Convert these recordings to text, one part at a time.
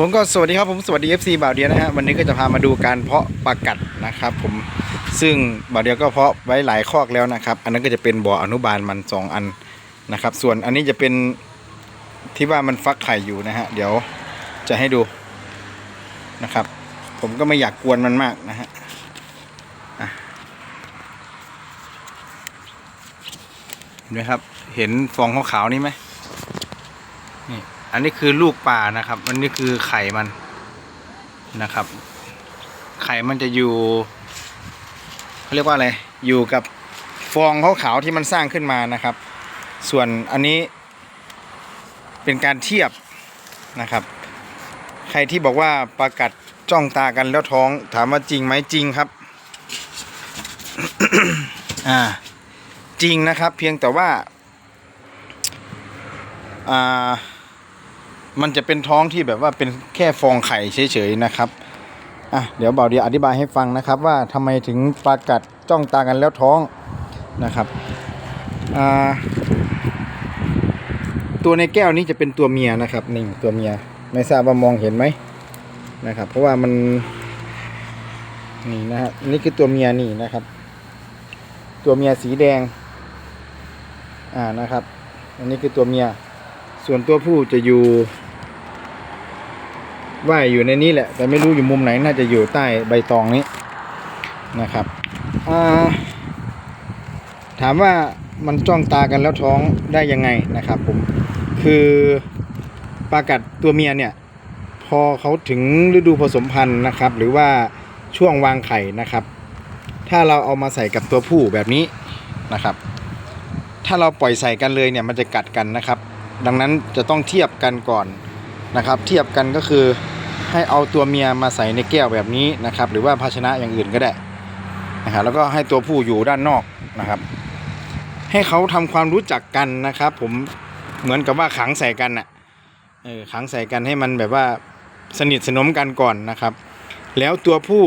ผมก็สวัสดีครับผมสวัสดี FC บ่าวเดียนะฮะวันนี้ก็จะพามาดูการเพาะปลากัดนะครับผมซึ่งบ่าวเดียก็เพาะไว้หลายคอกแล้วนะครับ อันนั้นก็จะเป็นบ่ออนุบาลมันสองอันนะครับ ส่วนอันนี้จะเป็นที่ว่ามันฟักไข่อยู่นะฮะเดี๋ยวจะให้ดูนะครับ ผมก็ไม่อยากกวนมันมากนะฮะเห็นไหมครับ เห็นฟองขาวๆนี่ไหม อันนี้คือลูกปลานะครับ อันนี้คือไข่มันนะครับ ไข่มันจะอยู่เขาเรียกว่าอะไร อยู่กับฟองขาวๆที่มันสร้างขึ้นมานะครับ ส่วนอันนี้เป็นการเทียบนะครับ ใครที่บอกว่าปลากัดจ้องตากันแล้วท้องถามว่าจริงไหมจริงครับ อ่า จริงนะครับ เพียงแต่ว่า อ่า มันจะเป็นท้องที่แบบว่าเป็นแค่ฟองไข่เฉยๆนะครับอะเดี๋ยวเบาเดียวอธิบายให้ฟังนะครับ ว่าทำไมถึงปลากัดจ้องตากันแล้วท้องนะครับอ่าตัวในแก้วนี้จะเป็นตัวเมียนะครับนี่ตัวเมียไม่ทราบว่ามองเห็นไหมนะครับ เพราะว่ามันนี่นะฮะนี่คือตัวเมียนี่นะครับ ตัวเมียสีแดงอ่านะครับ อันนี้คือตัวเมีย ส่วนตัวผู้จะอยู่ ว่ายอยู่ในนี้แหละ แต่ไม่รู้อยู่มุมไหนน่าจะอยู่ใต้ใบตองนี้นะครับาถามว่ามันจ้องตากันแล้วท้องได้ยังไงนะครับผมคือปลากัดตัวเมียเนี่ย พอเขาถึงฤดูผสมพันธุ์นะครับ หรือว่าช่วงวางไข่นะครับ ถ้าเราเอามาใส่กับตัวผู้แบบนี้นะครับ ถ้าเราปล่อยใส่กันเลยเนี่ยมันจะกัดกันนะครับ ดังนั้นจะต้องเทียบกันก่อนนะครับ เทียบกันก็คือ ให้เอาตัวเมียมาใส่ในแก้วแบบนี้นะครับ หรือว่าภาชนะอย่างอื่นก็ได้นะครับแล้วก็ให้ตัวผู้อยู่ด้านนอกนะครับ ให้เขาทำความรู้จักกันนะครับ ผมเหมือนกับว่าขังใส่กันน่ะเออขังใส่กันให้มันแบบว่าสนิทสนมกันก่อนนะครับ แล้วตัวผู้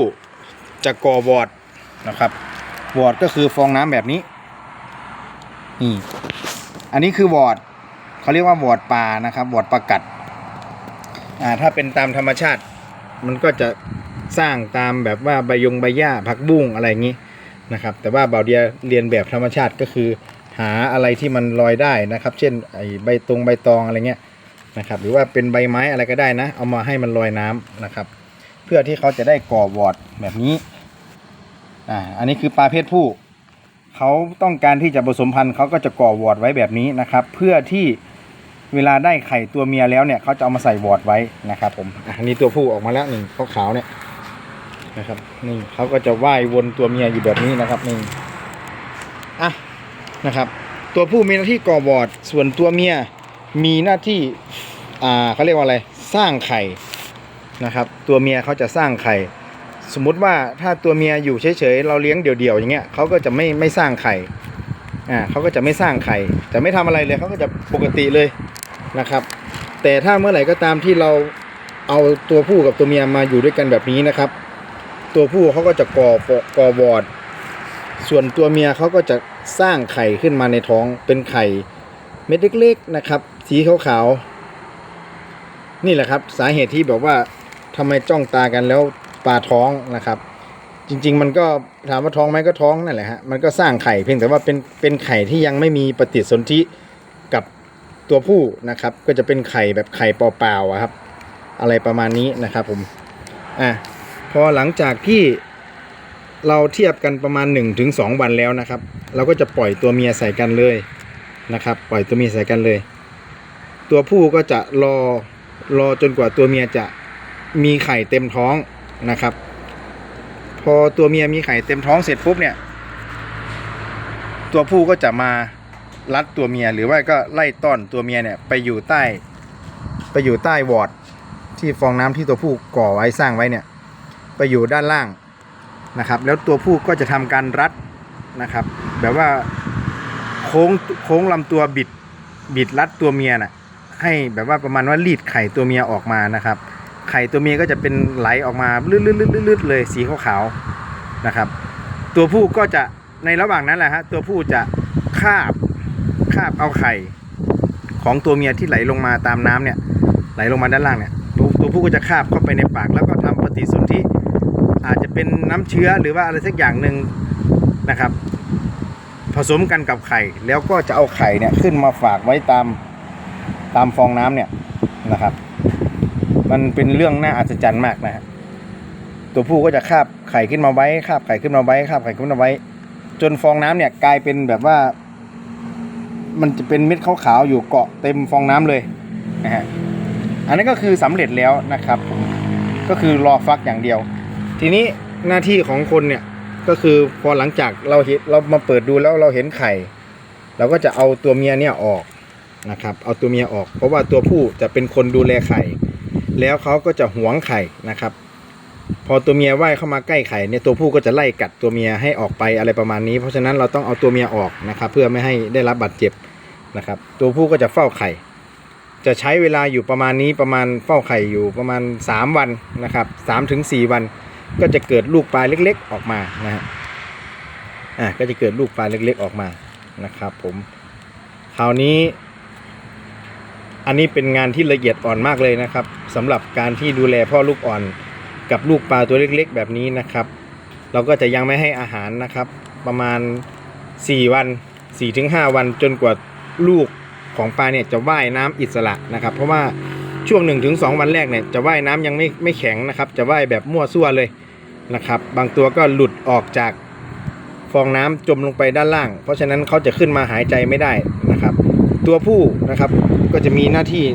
จะก่อวอดนะครับวอดก็คือฟองน้ำแบบนี้นี่อันนี้คือวอดเขาเรียกว่าวอดปลานะครับวอดปลากัด อ่าถ้าเป็นตามธรรมชาติ มันก็จะสร้างตามแบบว่าใบยงใบหญ้าผักบุ้งอะไรอย่างนี้นะครับ แต่ว่าเบาเดียเรียนแบบธรรมชาติก็คือ หาอะไรที่มันลอยได้นะครับ เช่นไอใบตรงใบตองอะไรเงี้ยนะครับ หรือว่าเป็นใบไม้อะไรก็ได้นะ เอามาให้มันลอยน้ำนะครับ เพื่อที่เขาจะได้ก่อวอร์ดแบบนี้อ่าอันนี้คือปลาเพศผู้เขาต้องการที่จะผสมพันธุ์เขาก็จะก่อวอร์ดไว้แบบนี้นะครับ เพื่อที่ เวลาได้ไข่ตัวเมียแล้วเนี่ยเขาจะเอามาใส่วอร์ดไว้นะครับผมอะอันนี้ตัวผู้ออกมาแล้วหนึ่งขาวเนี่ยนะครับนี่เขาก็จะว่ายวนตัวเมียอยู่แบบนี้นะครับนี่อะนะครับ ตัวผู้มีหน้าที่ก่อวอร์ดส่วนตัวเมียมีหน้าที่อ่าเขาเรียกว่าอะไรสร้างไข่นะครับ ตัวเมียเขาจะสร้างไข่ สมมุติว่าถ้าตัวเมียอยู่เฉยๆเราเลี้ยงเดี่ยวๆอย่างเงี้ยเขาก็จะไม่ไม่สร้างไข่ อ่าเขาก็จะไม่สร้างไข่จะไม่ทำอะไรเลยเขาก็จะปกติเลยนะครับ แต่ถ้าเมื่อไหร่ก็ตามที่เราเอาตัวผู้กับตัวเมียมาอยู่ด้วยกันแบบนี้นะครับ ตัวผู้เขาก็จะก่อก่อวอด ส่วนตัวเมียเขาก็จะสร้างไข่ขึ้นมาในท้องเป็นไข่เม็ดเล็กๆนะครับ สีขาวๆนี่แหละครับ สาเหตุที่แบบว่าทำไมจ้องตากันแล้วปลาท้องนะครับ จริง ๆ มันก็ถามว่าท้องไหมก็ท้องนั่นแหละฮะมันก็สร้างไข่เพียงแต่ว่าเป็นเป็นไข่ที่ยังไม่มีปฏิสนธิกับตัวผู้นะครับ ก็จะเป็นไข่แบบไข่เปล่าๆครับ อะไรประมาณนี้นะครับผมอะพอหลังจากที่เราเทียบกันประมาณ 1-2 วันแล้วนะครับ เราก็จะปล่อยตัวเมียใส่กันเลยนะครับ ปล่อยตัวเมียใส่กันเลย ตัวผู้ก็จะรอรอจนกว่าตัวเมียจะมีไข่เต็มท้องนะครับ พอตัวเมียมีไข่เต็มท้องเสร็จปุ๊บเนี่ย ตัวผู้ก็จะมารัดตัวเมียหรือว่าก็ไล่ต้อนตัวเมียเนี่ยไปอยู่ใต้ ไปอยู่ใต้วอร์ดที่ฟองน้ำที่ตัวผู้ก่อไว้สร้างไว้เนี่ย ไปอยู่ด้านล่างนะครับ แล้วตัวผู้ก็จะทำการรัดนะครับ แบบว่าโค้งโค้งลำตัวบิดบิดรัดตัวเมียน่ะให้แบบว่าประมาณว่ารีดไข่ตัวเมียออกมานะครับ ไข่ตัวเมียก็จะเป็นไหลออกมาลืดๆๆๆเลยสีขาวๆนะครับ ตัวผู้ก็จะในระหว่างนั้นแหละฮะตัวผู้จะคาบคาบเอาไข่ของตัวเมียที่ไหลลงมาตามน้ำเนี่ยไหลลงมาด้านล่างเนี่ยตัวตัวผู้ก็จะคาบเข้าไปในปาก แล้วก็ทำปฏิสนธิอาจจะเป็นน้ำเชื้อหรือว่าอะไรสักอย่างหนึ่งนะครับ ผสมกันกับไข่ แล้วก็จะเอาไข่เนี่ยขึ้นมาฝากไว้ตามตามฟองน้ำเนี่ยนะครับ มันเป็นเรื่องน่าอัศจรรย์มากนะฮะตัวผู้ก็จะคาบไข่ขึ้นมาไว้คาบไข่ขึ้นมาไว้คาบไข่ขึ้นมาไว้ จนฟองน้ำเนี่ยกลายเป็นแบบว่า มันจะเป็นเม็ดขาวๆอยู่เกาะเต็มฟองน้ำเลยนะฮะอันนี้ก็คือสำเร็จแล้วนะครับ ก็คือรอฟักอย่างเดียว ทีนี้หน้าที่ของคนเนี่ยก็คือพอหลังจากเราเห็นเรามาเปิดดูแล้วเราเห็นไข่เราก็จะเอาตัวเมียเนี่ยออกนะครับ เอาตัวเมียออก เพราะว่าตัวผู้จะเป็นคนดูแลไข่ แล้วเขาก็จะหวงไข่นะครับ พอตัวเมียว่ายเข้ามาใกล้ไข่เนี่ยตัวผู้ก็จะไล่กัดตัวเมียให้ออกไปอะไรประมาณนี้ เพราะฉะนั้นเราต้องเอาตัวเมียออกนะครับ เพื่อไม่ให้ได้รับบาดเจ็บนะครับ ตัวผู้ก็จะเฝ้าไข่ จะใช้เวลาอยู่ประมาณนี้ประมาณเฝ้าไข่อยู่ประมาณ 3 วันนะครับ3ถึง4วัน ก็จะเกิดลูกปลาเล็ก ๆ ออกมานะฮะอะก็จะเกิดลูกปลาเล็ก ๆ ออกมานะครับ ผมคราวนี้ อันนี้เป็นงานที่ละเอียดอ่อนมากเลยนะครับสำหรับการที่ดูแลพ่อลูกอ่อนกับลูกปลาตัวเล็กๆ แบบนี้นะครับ เราก็จะยังไม่ให้อาหารนะครับ ประมาณ 4 วัน 4-5 วันจนกว่าลูกของปลาเนี่ยจะว่ายน้ำอิสระนะครับ เพราะว่าช่วง 1-2 วันแรกเนี่ยจะว่ายน้ำยังไม่ไม่แข็งนะครับ จะว่ายแบบมั่วซั่วเลยนะครับ บางตัวก็หลุดออกจากฟองน้ำจมลงไปด้านล่าง เพราะฉะนั้นเขาจะขึ้นมาหายใจไม่ได้ ตัวผู้นะครับก็จะมีหน้าที่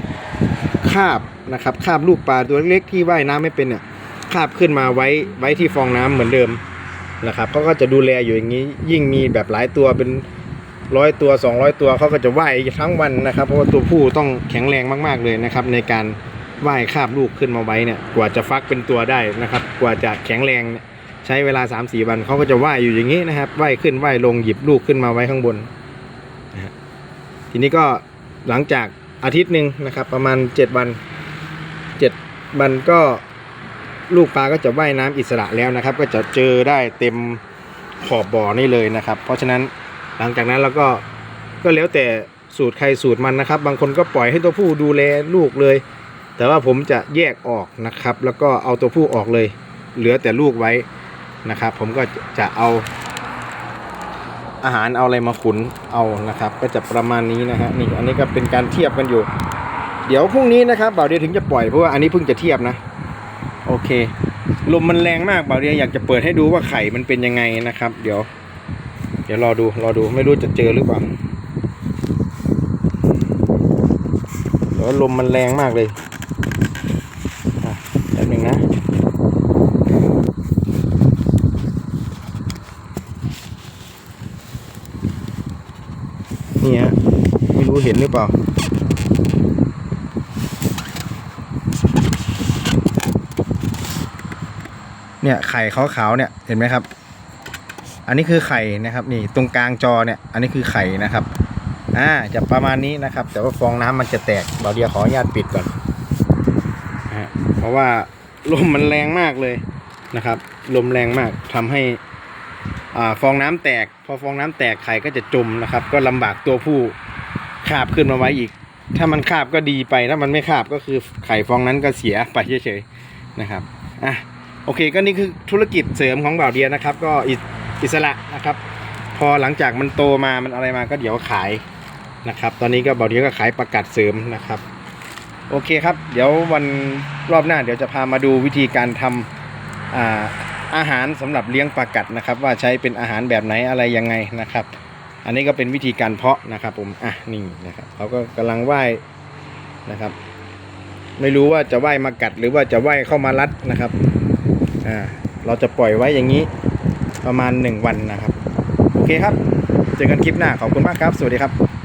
คาบนะครับคาบลูกปลาตัวเล็กๆที่ว่ายน้ำไม่เป็นเนี่ยคาบขึ้นมาไว้ไว้ที่ฟองน้ำเหมือนเดิมนะครับเขาก็จะดูแลอยู่อย่างนี้ยิ่งมีแบบหลายตัวเป็นร้อยตัว 200 ตัวเขาก็จะว่ายทั้งวันนะครับ เพราะว่าตัวผู้ต้องแข็งแรงมาก ๆเลยนะครับ ในการว่ายคาบลูกขึ้นมาไว้เนี่ยกว่าจะฟักเป็นตัวได้นะครับ กว่าจะแข็งแรงใช้เวลา 3-4 วันเขาก็จะว่ายอยู่อย่างนี้นะครับว่ายขึ้นว่ายลงหยิบลูกขึ้นมาไว้ข้างบน ทีนี้ก็หลังจากอาทิตย์หนึ่งนะครับ ประมาณ 7 วัน 7 วันก็ลูกปลาก็จะว่ายน้ำอิสระแล้วนะครับ ก็จะเจอได้เต็มขอบบ่อนี่เลยนะครับ เพราะฉะนั้นหลังจากนั้นเราก็ก็แล้วแต่สูตรใครสูตรมันนะครับ บางคนก็ปล่อยให้ตัวผู้ดูแลลูกเลย แต่ว่าผมจะแยกออกนะครับ แล้วก็เอาตัวผู้ออกเลย เหลือแต่ลูกไว้นะครับ ผมก็จะเอา อาหารเอาอะไรมาขุนเอานะครับ ก็จะประมาณนี้นะฮะนี่อันนี้ก็เป็นการเทียบกันอยู่ เดี๋ยวพรุ่งนี้นะครับบ่าวเดียถึงจะปล่อยเพราะว่าอันนี้เพิ่งจะเทียบนะ โอเคลมมันแรงมากบ่าวเดียอยากจะเปิดให้ดูว่าไข่มันเป็นยังไงนะครับ เดี๋ยว เดี๋ยวรอดูรอดูไม่รู้จะเจอหรือเปล่าเดี๋ยวลมมันแรงมากเลยอะแป๊บหนึงนะ นี่ฮะไม่รู้ เห็นหรือเปล่า เนี่ยไข่ขาวๆเนี่ยเห็นไหมครับ อันนี้คือไข่นะครับ นี่ตรงกลางจอเนี่ย อันนี้คือไข่นะครับ อ่าจะประมาณนี้นะครับ แต่ว่าฟองน้ำมันจะแตกเบาเดียวขออนุญาตปิดก่อนนะฮะเพราะว่าลมมันแรงมากเลยนะครับ ลมแรงมากทำให้อ่าฟองน้ำแตก พอฟองน้ำแตกไข่ก็จะจมนะครับ ก็ลำบากตัวผู้ คาบขึ้นมาไว้อีก ถ้ามันคาบก็ดีไป ถ้ามันไม่คาบก็คือไข่ฟองนั้นก็เสียไปเฉยๆนะครับ อะ โอเค ก็นี่คือธุรกิจเสริมของบ่าวเดียนะครับ ก็อิอิสระนะครับ พอหลังจากมันโตมา มันอะไรมาก็เดี๋ยวขายนะครับ ตอนนี้ก็บ่าวเดียก็ขายประกาศเสริมนะครับ โอเคครับ เดี๋ยววันรอบหน้าเดี๋ยวจะพามาดูวิธีการทำอ่าอาหารสำหรับเลี้ยงปลากัดนะครับ ว่าใช้เป็นอาหารแบบไหนอะไรยังไงนะครับ อันนี้ก็เป็นวิธีการเพาะนะครับ ผมอะนี่นะครับเขาก็กำลังว่ายนะครับ ไม่รู้ว่าจะว่ายมากัดหรือว่าจะว่ายเข้ามารัดนะครับอ่าเราจะปล่อยไว้อย่างนี้ประมาณ 1 วันนะครับ โอเคครับ เจอกันคลิปหน้าขอบคุณมากครับ สวัสดีครับ